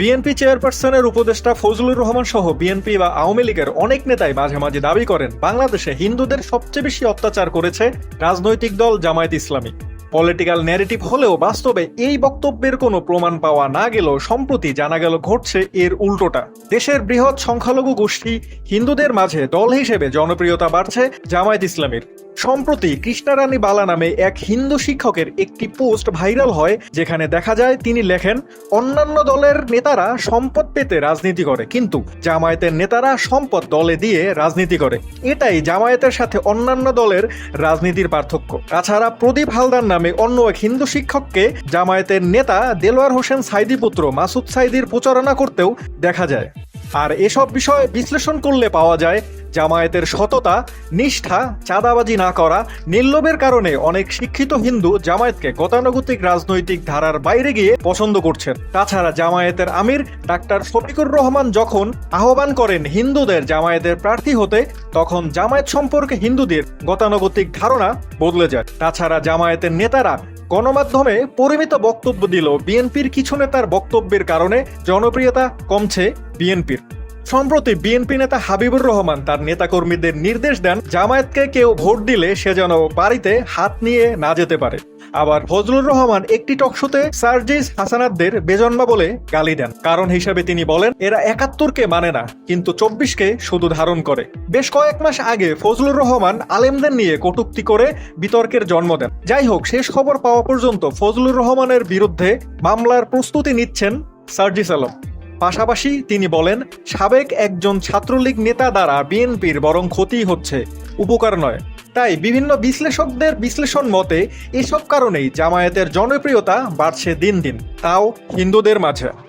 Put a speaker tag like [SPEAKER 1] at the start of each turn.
[SPEAKER 1] BNP চেয়ারপারসনের উপদেষ্টা ফজলুর রহমান সহ বিএনপি বা আওয়ামী লীগের অনেক নেতাই মাঝে মাঝে দাবি করেন, বাংলাদেশে হিন্দুদের সবচেয়ে বেশি অত্যাচার করেছে রাজনৈতিক দল জামায়াত ইসলামী। পলিটিক্যাল ন্যারেটিভ হলেও বাস্তবে এই বক্তব্যের কোনো প্রমাণ পাওয়া না গেলেও সম্প্রতি জানা গেল ঘটছে এর উল্টোটা। দেশের বৃহৎ সংখ্যালঘু গোষ্ঠী হিন্দুদের মাঝে দল হিসেবে জনপ্রিয়তা বাড়ছে জামায়াত ইসলামীর। সম্প্রতি কৃষ্ণারানী বালা নামে এক হিন্দু শিক্ষকের একটি পোস্ট ভাইরাল হয়, যেখানে দেখা যায় তিনি লেখেন, অন্যান্য দলের নেতারা সম্পদ পেতে রাজনীতি করে, কিন্তু জামায়াতের নেতারা সম্পদ দলে দিয়ে রাজনীতি করে। এটাই জামায়াতের সাথে অন্যান্য দলের রাজনীতির পার্থক্য। তাছাড়া প্রদীপ হালদার নামে অন্য এক হিন্দু শিক্ষককে জামায়াতের নেতা দেলোয়ার হোসেন সাইদি পুত্র মাসুদ সাইদির প্রচারণা করতেও দেখা যায়। আর এসব বিষয় বিশ্লেষণ করলে পাওয়া যায়, জামায়াতের সততা, নিষ্ঠা, চাঁদাবাজি না করা, নির্লোভের কারণে অনেক শিক্ষিত হিন্দু জামায়াতকে গতানুগতিক রাজনৈতিক ধারার বাইরে গিয়ে পছন্দ করছেন। তাছাড়া জামায়াতের আমির ডাক্তার শফিকুর রহমান যখন আহ্বান করেন হিন্দুদের জামায়াতের প্রার্থী হতে, তখন জামায়াত সম্পর্কে হিন্দুদের গতানুগতিক ধারণা বদলে যায়। তাছাড়া জামায়াতের নেতারা গণমাধ্যমে পরিমিত বক্তব্য দিল বিএনপির কিছু নেতার বক্তব্যের কারণে জনপ্রিয়তা কমছে বিএনপির। সম্প্রতি বিএনপি নেতা হাবিবুর রহমান তার নেতাকর্মীদের নির্দেশ দেন, জামায়াতকে কেউ ভোট দিলে সে যেন বাড়িতে হাত নিয়ে না যেতে পারে। আবার ফজলুর রহমান একটি টকশোতে সার্জিস হাসানাতদের বেজন্মা বলে গালি দেন। কারণ হিসাবে তিনি বলেন, এরা একাত্তরকে মানে না, কিন্তু চব্বিশকে শুধু ধারণ করে। বেশ কয়েক মাস আগে ফজলুর রহমান আলেমদের নিয়ে কটুক্তি করে বিতর্কের জন্ম দেন। যাই হোক, শেষ খবর পাওয়া পর্যন্ত ফজলুর রহমানের বিরুদ্ধে মামলার প্রস্তুতি নিচ্ছেন সার্জিস আলম। পাশাপাশি তিনি বলেন, সাবেক একজন ছাত্রলীগ নেতা দ্বারা বিএনপির বরং ক্ষতি হচ্ছে। উপকার নয়। তাই বিভিন্ন বিশ্লেষকদের বিশ্লেষণ মতে এসব কারণেই জামায়াতের জনপ্রিয়তা বাড়ছে দিন দিন, তাও হিন্দুদের মাঝে।